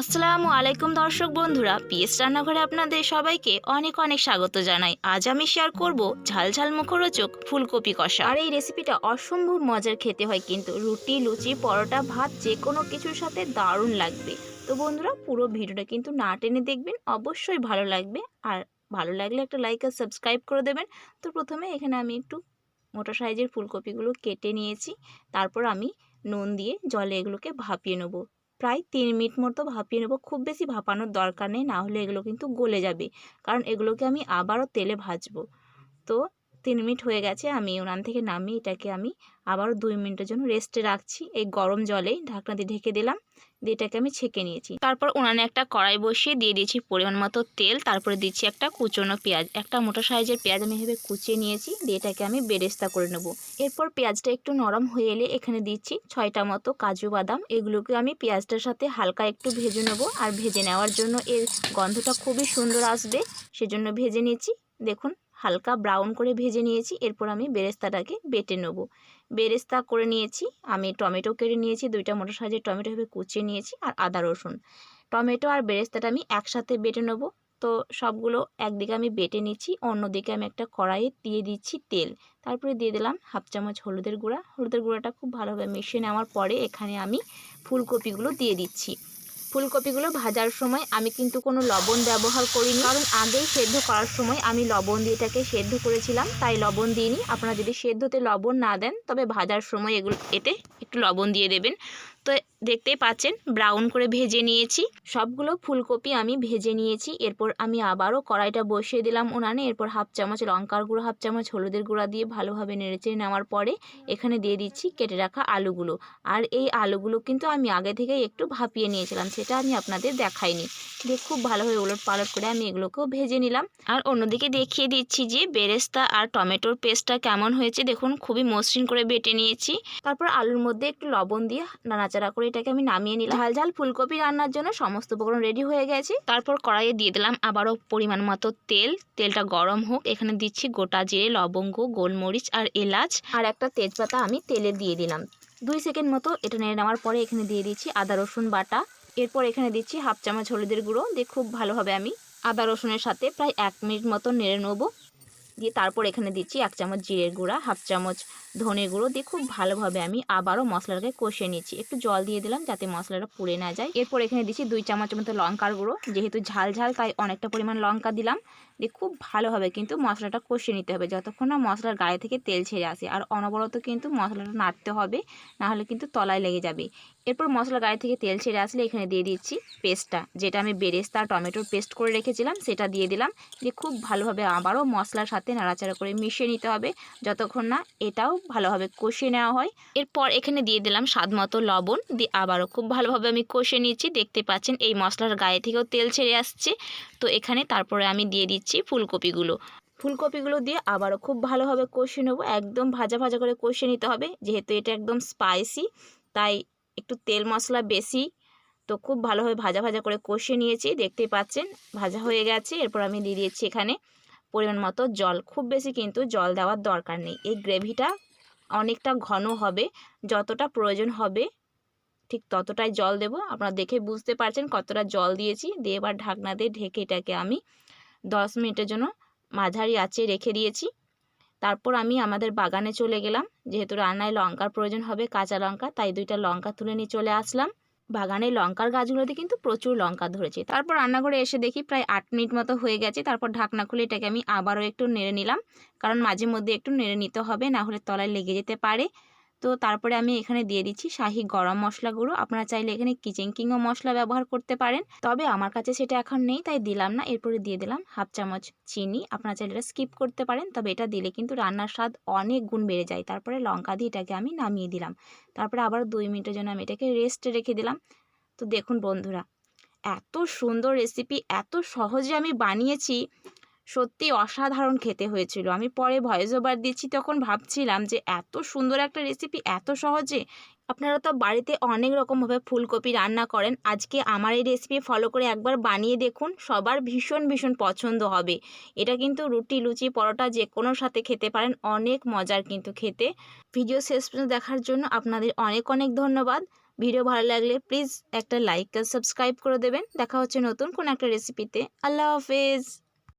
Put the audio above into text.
আসসালামু আলাইকুম দর্শক বন্ধুরা, পিএস রান্নাঘরে আপনাদের সবাইকে অনেক অনেক স্বাগত জানাই। আজ আমি শেয়ার করব ঝালঝাল মুখরোচক ফুলকপি কষা। আর এই রেসিপিটা অসম্ভব মজার খেতে হয় কিন্তু, রুটি, লুচি, পরোটা, ভাত যে কোনো কিছুর সাথে দারুণ লাগবে। তো বন্ধুরা, পুরো ভিডিওটা কিন্তু না টেনে দেখবেন, অবশ্যই ভালো লাগবে। আর ভালো লাগলে একটা লাইক আর সাবস্ক্রাইব করে দেবেন। তো প্রথমে এখানে আমি একটু মোটা সাইজের ফুলকপিগুলো কেটে নিয়েছি। তারপর আমি নুন দিয়ে জলে এগুলোকে ভাপিয়ে নেব। প্রায় তিন মিনিট মতো ভাপিয়ে নেব। খুব বেশি ভাপানোর দরকার নেই নাহলে এগুলো কিন্তু গলে যাবে। কারণ এগুলোকে আমি আবারও তেলে ভাজবো। তো তিন মিনিট হয়ে গেছে, আমি উনান থেকে নামিয়ে এটাকে আমি আবারও দুই মিনিটের জন্য রেস্টে রাখছি। এই গরম জলেই ঢাকনা দিয়ে ঢেকে দিলাম, দিয়ে এটাকে আমি ছেঁকে নিয়েছি। তারপর উনানে একটা কড়াই বসিয়ে দিয়ে দিয়েছি পরিমাণ মতো তেল, তারপরে দিচ্ছি একটা কুচনো পেঁয়াজ। একটা মোটা সাইজের পেঁয়াজ আমি এভাবে কুচিয়ে নিয়েছি, দিয়ে এটাকে আমি বেরেস্তা করে নেব। এরপর পেঁয়াজটা একটু নরম হয়ে এলে এখানে দিচ্ছি ছয়টা মতো কাজু বাদাম। এগুলোকে আমি পেঁয়াজটার সাথে হালকা একটু ভেজে নেব, আর ভেজে নেওয়ার জন্য এর গন্ধটা খুবই সুন্দর আসবে, সেজন্য ভেজে নিয়েছি। দেখুন হালকা ব্রাউন করে ভেজে নিয়েছি, এরপর আমি বেরেস্তাটাকে বেটে নেব। বেরেস্তা করে নিয়েছি, আমি টমেটো কেটে নিয়েছি, দুইটা মোটা সাইজের টমেটো ভেবে কুচিয়ে নিয়েছি, আর আদা রসুন। টমেটো আর বেরেস্তাটা আমি একসাথে বেটে নেব। তো সবগুলো একদিকে আমি বেটে নিচ্ছি, অন্যদিকে আমি একটা কড়াইয়ে দিয়ে দিচ্ছি তেল। তারপরে দিয়ে দিলাম হাফ চামচ হলুদের গুঁড়া। হলুদের গুঁড়াটা খুব ভালোভাবে মিশিয়ে নেওয়ার পরে এখানে আমি ফুলকপিগুলো দিয়ে দিচ্ছি। ফুলকপিগুলো ভাজার সময় আমি কিন্তু কোনো লবণ ব্যবহার করিনি। কারণ আগেই সেদ্ধ করার সময় আমি লবণ দিয়ে এটাকে সেদ্ধ করেছিলাম, তাই লবণ দিইনি। আপনারা যদি সেদ্ধতে লবণ না দেন, তবে ভাজার সময় এগুলো, এতে একটু লবণ দিয়ে দেবেন। তো দেখতেই পাচ্ছেন ব্রাউন করে ভেজে নিয়েছি। সবগুলো ফুলকপি আমি ভেজে নিয়েছি। এরপর আমি আবারও কড়াইটা বসিয়ে দিলাম উনানে। এরপর হাফ চামচ লঙ্কার গুঁড়ো, হাফ চামচ হলুদের গুঁড়া দিয়ে ভালোভাবে নেড়েচেড়ে নেওয়ার পরে এখানে দিয়ে দিচ্ছি কেটে রাখা আলুগুলো। আর এই আলুগুলো কিন্তু আমি আগে থেকে একটু ভাপিয়ে নিয়েছিলাম, সেটা আমি আপনাদের দেখাইনি। দিয়ে খুব ভালোভাবে উলট পালট করে আমি এগুলোকেও ভেজে নিলাম। আর অন্যদিকে দেখিয়ে দিচ্ছি যে বেরেস্তা আর টমেটোর পেস্টটা কেমন হয়েছে, দেখুন, খুবই মসৃণ করে বেটে নিয়েছি। তারপর আলুর মধ্যে একটু লবণ দিয়ে নাড়াচাড়া করে এটাকে আমি নামিয়ে নিলাম। ঝাল ঝাল ফুলকপি রান্নার জন্য সমস্ত উপকরণ রেডি হয়ে গেছে। তারপর কড়াইয়ে দিয়ে দিলাম আবারও পরিমাণ মতো তেল। তেলটা গরম হোক, এখানে দিচ্ছি গোটা জিরে, লবঙ্গ, গোলমরিচ আর এলাচ। আর একটা তেজপাতা আমি তেলে দিয়ে দিলাম। দুই সেকেন্ড মতো এটা নেড়ে নেওয়ার পরে এখানে দিয়ে দিচ্ছি আদা, রসুন বাটা। এরপর এখানে দিচ্ছি হাফ চামচ হলুদের গুঁড়ো। দিয়ে খুব ভালোভাবে আমি আদা, রসুনের সাথে প্রায় এক মিনিট মতো নেড়ে নেব। দিয়ে তারপর এখানে দিচ্ছি এক চামচ জিরের গুঁড়া, হাফ চামচ ধনে গুঁড়ো দিয়ে খুব ভালোভাবে আমি আবারও মশলাটাকে কষে নিচ্ছি। একটু জল দিয়ে দিলাম যাতে মশলাটা পুড়ে না যায়। এরপর এখানে দিচ্ছি দুই চামচ মতো লঙ্কার গুঁড়ো। যেহেতু ঝাল ঝাল, তাই অনেকটা পরিমাণ লঙ্কা দিলাম। দিয়ে খুব ভালোভাবে কিন্তু মশলাটা কষিয়ে নিতে হবে। যতক্ষণ না মশলার গায়ে থেকে তেল ছেড়ে আসে। আর অনবরত কিন্তু মশলাটা নাড়তে হবে নাহলে কিন্তু তলায় লেগে যাবে। এরপর মশলা গায়ে থেকে তেল ছেড়ে আসলে এখানে দিয়ে দিচ্ছি পেস্টটা। যেটা আমি বেরেস্তা টমেটোর পেস্ট করে রেখেছিলাম, সেটা দিয়ে দিলাম। দিয়ে খুব ভালোভাবে আবারও মশলার সাথে নাড়াচাড়া করে মিশিয়ে নিতে হবে। যতক্ষণ না এটাও ভালোভাবে কষিয়ে নেওয়া হয়। এরপর এখানে দিয়ে দিলাম স্বাদ মতো লবণ। দিয়ে আবারও খুব ভালোভাবে আমি কষিয়ে নিচ্ছি। দেখতে পাচ্ছেন এই মশলার গায়ে থেকেও তেল ছেড়ে আসছে। তো এখানে তারপরে আমি দিয়ে দিচ্ছি ফুলকপিগুলো। ফুলকপিগুলো দিয়ে আবারও খুব ভালোভাবে কষিয়ে নেব। একদম ভাজা ভাজা করে কষিয়ে নিতে হবে। যেহেতু এটা একদম স্পাইসি তাই একটু তেল মশলা বেশি। তো খুব ভালোভাবে ভাজা ভাজা করে কষিয়ে নিয়েছি। দেখতেই পাচ্ছেন, ভাজা হয়ে গেছে। এরপর আমি দিয়ে দিয়েছি এখানে পরিমাণ মতো জল। খুব বেশি কিন্তু জল দেওয়ার দরকার নেই। এই গ্রেভিটা অনেকটা ঘন হবে। যতটা প্রয়োজন হবে, ঠিক ততটাই জল দেব। আপনারা দেখে বুঝতে পারছেন কতটা জল দিয়েছি। দিয়ে এবার ঢাকনা দিয়ে ঢেকে এটাকে আমি দশ মিনিটের জন্য মাঝারি আঁচে রেখে দিয়েছি। তারপর আমি আমাদের বাগানে চলে গেলাম। যেহেতু রান্নায় লঙ্কার প্রয়োজন হবে, কাঁচা লঙ্কা, তাই দুইটা লঙ্কা তুলে নিয়ে চলে আসলাম। বাগানে লঙ্কার গাছগুলোতে কিন্তু প্রচুর লঙ্কা ধরেছে। তারপর রান্নাঘরে এসে দেখি প্রায় আট মিনিট মতো হয়ে গেছে। তারপর ঢাকনা খুলে এটাকে আমি আবারও একটু নেড়ে নিলাম। কারণ মাঝে মধ্যে একটু নেড়ে নিতে হবে, না হলে তলায় লেগে যেতে পারে। তো তারপরে আমি এখানে দিয়ে দিচ্ছি শাহি গরম মশলা গুঁড়ো। আপনারা চাইলে এখানে কিচেন কিংও মশলা ব্যবহার করতে পারেন। তবে আমার কাছে সেটা এখন নেই, তাই দিলাম না। এরপরে দিয়ে দিলাম হাফ চামচ চিনি। আপনারা চাইলে এটা স্কিপ করতে পারেন, তবে এটা দিলে কিন্তু রান্নার স্বাদ অনেক গুণ বেড়ে যায়। তারপরে লঙ্কা দিয়ে এটাকে আমি নামিয়ে দিলাম। তারপরে আবার দুই মিনিটের জন্য আমি এটাকে রেস্টে রেখে দিলাম। তো দেখুন বন্ধুরা, এত সুন্দর রেসিপি এত সহজে আমি বানিয়েছি। সত্যি অসাধারণ খেতে হয়েছিল। আমি পরে ভয়েস ওভার দিচ্ছি, তখন ভাবছিলাম যে এত সুন্দর একটা রেসিপি এত সহজে আপনারা তো বাড়িতে অনেক রকমভাবে ফুলকপি রান্না করেন। আজকে আমার এই রেসিপি ফলো করে একবার বানিয়ে দেখুন, সবার ভীষণ ভীষণ পছন্দ হবে। এটা কিন্তু রুটি, লুচি, পরোটা যে কোনো সাথে খেতে পারেন, অনেক মজার কিন্তু খেতে। ভিডিও শেষ পর্যন্ত দেখার জন্য আপনাদের অনেক অনেক ধন্যবাদ। ভিডিও ভালো লাগলে প্লিজ একটা লাইক আর সাবস্ক্রাইব করে দেবেন। দেখা হচ্ছে নতুন কোনো একটা রেসিপিতে আল্লাহ হাফেজ।